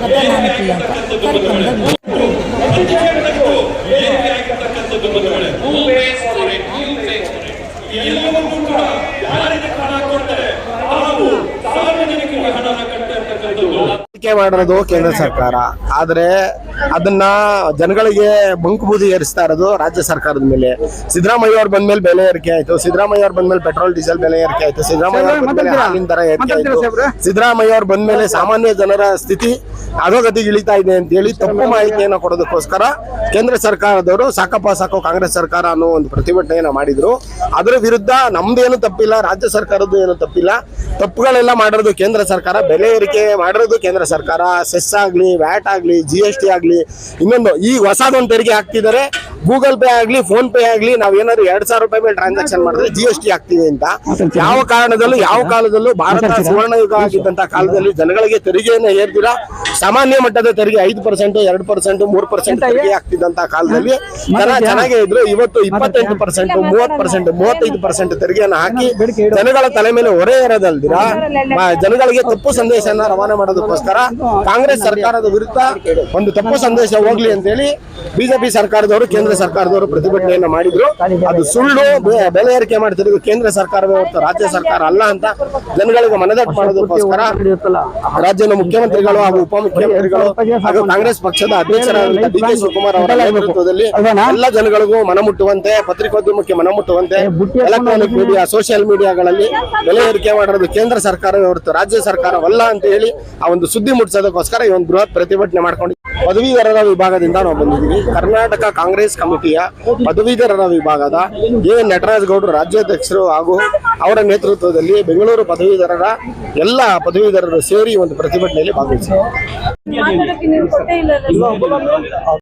ಸ್ವಾಗತ ನಾನು ಪ್ರಿಯಾಂಕ ಕಾರ್ಯಕ್ರಮದ ಮಾಡಿರೋದು ಕೇಂದ್ರ ಸರ್ಕಾರ. ಆದ್ರೆ ಅದನ್ನ ಜನಗಳಿಗೆ ಬಂಕು ಬೂದಿ ಏರಿಸ್ತಾ ಇರೋದು ರಾಜ್ಯ ಸರ್ಕಾರದ ಮೇಲೆ. ಸಿದ್ದರಾಮಯ್ಯ ಅವ್ರು ಬಂದ್ಮೇಲೆ ಬೆಲೆ ಏರಿಕೆ ಆಯ್ತು. ಸಿದ್ದರಾಮಯ್ಯ ಅವ್ರು ಬಂದ್ಮೇಲೆ ಪೆಟ್ರೋಲ್ ಡೀಸೆಲ್ ಬೆಲೆ ಏರಿಕೆ ಆಯ್ತು. ಸಿದ್ದರಾಮಯ್ಯ ಅವ್ರು ಬಂದ್ಮೇಲೆ ಹಾಲಿನ ದರ ಏರಿಕೆ ಆಯ್ತು. ಸಿದ್ದರಾಮಯ್ಯ ಅವ್ರು ಬಂದ್ಮೇಲೆ ಸಾಮಾನ್ಯ ಜನರ ಸ್ಥಿತಿ ಅಧೋಗತಿಗೆ ಇಳಿತಾ ಇದೆ ಅಂತ ಹೇಳಿ ತಪ್ಪು ಮಾಹಿತಿಯನ್ನು ಕೊಡೋದಕ್ಕೋಸ್ಕರ ಕೇಂದ್ರ ಸರ್ಕಾರದವರು ಸಾಕಪ್ಪ ಸಾಕು ಕಾಂಗ್ರೆಸ್ ಸರ್ಕಾರ ಅನ್ನೋ ಒಂದು ಪ್ರತಿಭಟನೆಯನ್ನು ಮಾಡಿದ್ರು. ಅದರ ವಿರುದ್ಧ ನಮ್ದೇನು ತಪ್ಪಿಲ್ಲ, ರಾಜ್ಯ ಸರ್ಕಾರದ್ದು ಏನು ತಪ್ಪಿಲ್ಲ. ತಪ್ಪುಗಳೆಲ್ಲ ಮಾಡಿರೋದು ಕೇಂದ್ರ ಸರ್ಕಾರ, ಬೆಲೆ ಏರಿಕೆ ಮಾಡಿರೋದು ಕೇಂದ್ರ ಸರ್ಕಾರ, ಸೆಸ್ ಆಗಲಿ, ವ್ಯಾಟ್ ಆಗಲಿ ಜಿ ಎಸ್ ಟಿ ಆಗಲಿ, ಇನ್ನೊಂದು ಈ ಹೊಸದೊಂದು ತೆರಿಗೆ ಹಾಕ್ತಿದ್ದಾರೆ. ಗೂಗಲ್ ಪೇ ಆಗಲಿ, ಫೋನ್ ಪೇ ಆಗಲಿ, ನಾವ್ ಏನಾದ್ರು ಎರಡ್ ಸಾವಿರ ರೂಪಾಯಿ ಮೇಲೆ ಟ್ರಾನ್ಸಾಕ್ಷನ್ ಮಾಡಿದ್ರೆ ಜಿ ಎಸ್ ಟಿ ಆಗ್ತೀವಿ ಅಂತ. ಯಾವ ಕಾರಣದಲ್ಲೂ, ಯಾವ ಕಾಲದಲ್ಲೂ ಭಾರತ ಸುವರ್ಣ ಯುಗ ಆಗಿದ್ದಂತ ಕಾಲದಲ್ಲಿ ಜನಗಳಿಗೆ ತೆರಿಗೆಯನ್ನು ಏರ್ದಿರ ಸಾಮಾನ್ಯ ಮಟ್ಟದ ತೆರಿಗೆ ಐದು ಪರ್ಸೆಂಟ್ ಎರಡು ಪರ್ಸೆಂಟ್ ಮೂರು ಪರ್ಸೆಂಟ್ ತೆರಿಗೆ ಆಗ್ತಿದ್ದಂತ ಕಾಲದಲ್ಲಿ ಜನ ಚೆನ್ನಾಗೇ ಇದ್ರು. ಇವತ್ತು ಇಪ್ಪತ್ತೆಂಟು ಪರ್ಸೆಂಟ್ ಮೂವತ್ ಪರ್ಸೆಂಟ್ ಮೂವತ್ತೈದು ಪರ್ಸೆಂಟ್ ತೆರಿಗೆಯನ್ನು ಹಾಕಿ ಜನಗಳ ತಲೆ ಮೇಲೆ ಹೊರೆ ಇರೋದಲ್ದಿರ ಜನಗಳಿಗೆ ತಪ್ಪು ಸಂದೇಶನ ರವಾನೆ ಮಾಡೋದಕ್ಕೋಸ್ಕರ ಕಾಂಗ್ರೆಸ್ ಸರ್ಕಾರದ ವಿರುದ್ಧ ಒಂದು ತಪ್ಪು ಸಂದೇಶ ಹೋಗ್ಲಿ ಅಂತ ಹೇಳಿ ಬಿಜೆಪಿ ಸರ್ಕಾರದವರು ಕೇಂದ್ರ ಸರ್ಕಾರದವರು ಪ್ರತಿಭಟನೆಯನ್ನ ಮಾಡಿದ್ರು. ಅದು ಸುಳ್ಳು ಬೆಲೆ ಏರಿಕೆ ಮಾಡ್ತಿರೋದು ಕೇಂದ್ರ ಸರ್ಕಾರವೇ ಹೊರತು ರಾಜ್ಯ ಸರ್ಕಾರ ಅಲ್ಲ ಅಂತ ಜನಗಳಿಗೆ ಮನದಟ್ಟು ಮಾಡೋದಕ್ಕೋಸ್ಕರ ರಾಜ್ಯದ ಮುಖ್ಯಮಂತ್ರಿಗಳು ಹಾಗೂ ಉಪಮುಖ್ಯಮಂತ್ರಿಗಳು ಹಾಗೂ ಕಾಂಗ್ರೆಸ್ ಪಕ್ಷದ ಅಧ್ಯಕ್ಷರಾದಂತಹ ಡಿ ಕೆ ಶಿವಕುಮಾರ್ ಅವರ ನೇತೃತ್ವದಲ್ಲಿ ಎಲ್ಲ ಜನಗಳಿಗೂ ಮನಮುಟ್ಟುವಂತೆ ಪತ್ರಿಕೋದ್ಯಮಕ್ಕೆ ಮನಮುಟ್ಟುವಂತೆ ಎಲೆಕ್ಟ್ರಾನಿಕ್ ಮೀಡಿಯಾ ಸೋಷಿಯಲ್ ಮೀಡಿಯಾಗಳಲ್ಲಿ ಬೆಲೆ ಏರಿಕೆ ಮಾಡಿರೋದು ಕೇಂದ್ರ ಸರ್ಕಾರವೇ ಹೊರತು ರಾಜ್ಯ ಸರ್ಕಾರವಲ್ಲ ಅಂತ ಹೇಳಿ ಆ ಒಂದು ಸುದ್ದಿ ಮುಟ್ಟಿಸೋದಕ್ಕೋಸ್ಕರ ಈ ಒಂದು ಬೃಹತ್ ಪ್ರತಿಭಟನೆ ಮಾಡ್ಕೊಂಡು ಪದವೀಧರರ ವಿಭಾಗದಿಂದ ನಾವು ಬಂದಿದ್ದೀವಿ. ಕರ್ನಾಟಕ ಕಾಂಗ್ರೆಸ್ ಕಮಿಟಿಯ ಪದವೀಧರರ ವಿಭಾಗದ ಎ. ನಟರಾಜ್ ಗೌಡರು ರಾಜ್ಯಾಧ್ಯಕ್ಷರು ಹಾಗೂ ಅವರ ನೇತೃತ್ವದಲ್ಲಿ ಬೆಂಗಳೂರು ಪದವೀಧರರ ಎಲ್ಲ ಪದವೀಧರರು ಸೇರಿ ಒಂದು ಪ್ರತಿಭಟನೆಯಲ್ಲಿ ಭಾಗವಹಿಸಿದ್ದಾರೆ.